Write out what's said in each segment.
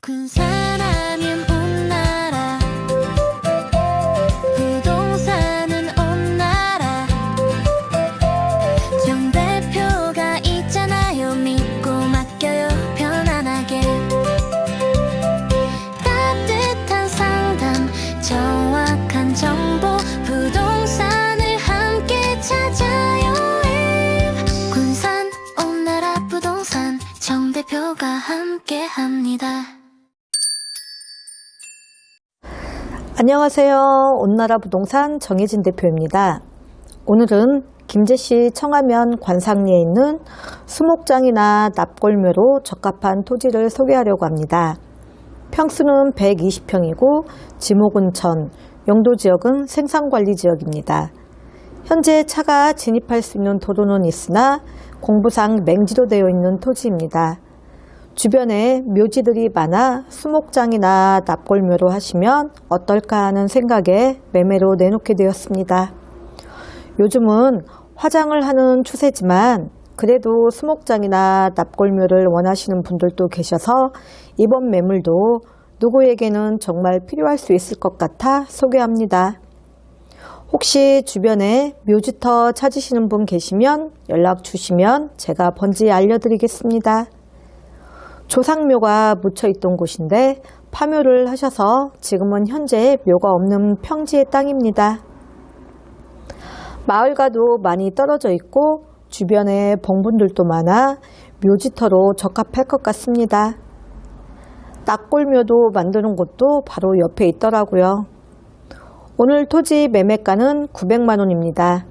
군산 하면 온 나라. 부동산은 온 나라. 정 대표가 있잖아요. 믿고 맡겨요. 편안하게. 따뜻한 상담 정확한 정보. 부동산을 함께 찾아요. 군산 온 나라 부동산. 정 대표가 함께 합니다. 안녕하세요. 온나라 부동산 정혜진 대표입니다. 오늘은 김제시 청하면 관상리에 있는 수목장이나 납골묘로 적합한 토지를 소개하려고 합니다. 평수는 120평이고 지목은 천, 용도 지역은 생산관리 지역입니다. 현재 차가 진입할 수 있는 도로는 있으나 공부상 맹지로 되어 있는 토지입니다. 주변에 묘지들이 많아 수목장이나 납골묘로 하시면 어떨까 하는 생각에 매매로 내놓게 되었습니다. 요즘은 화장을 하는 추세지만 그래도 수목장이나 납골묘를 원하시는 분들도 계셔서 이번 매물도 누구에게는 정말 필요할 수 있을 것 같아 소개합니다. 혹시 주변에 묘지터 찾으시는 분 계시면 연락 주시면 제가 번지 알려드리겠습니다. 조상묘가 묻혀 있던 곳인데 파묘를 하셔서 지금은 현재 묘가 없는 평지의 땅입니다. 마을과도 많이 떨어져 있고 주변에 봉분들도 많아 묘지터로 적합할 것 같습니다. 낙골묘도 만드는 곳도 바로 옆에 있더라고요. 오늘 토지 매매가는 900만 원입니다.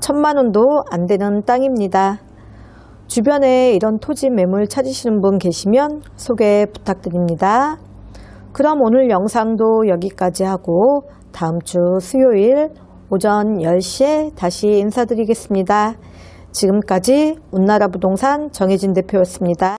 1000만 원도 안 되는 땅입니다. 주변에 이런 토지 매물 찾으시는 분 계시면 소개 부탁드립니다. 그럼 오늘 영상도 여기까지 하고 다음 주 수요일 오전 10시에 다시 인사드리겠습니다. 지금까지 운나라 부동산 정혜진 대표였습니다.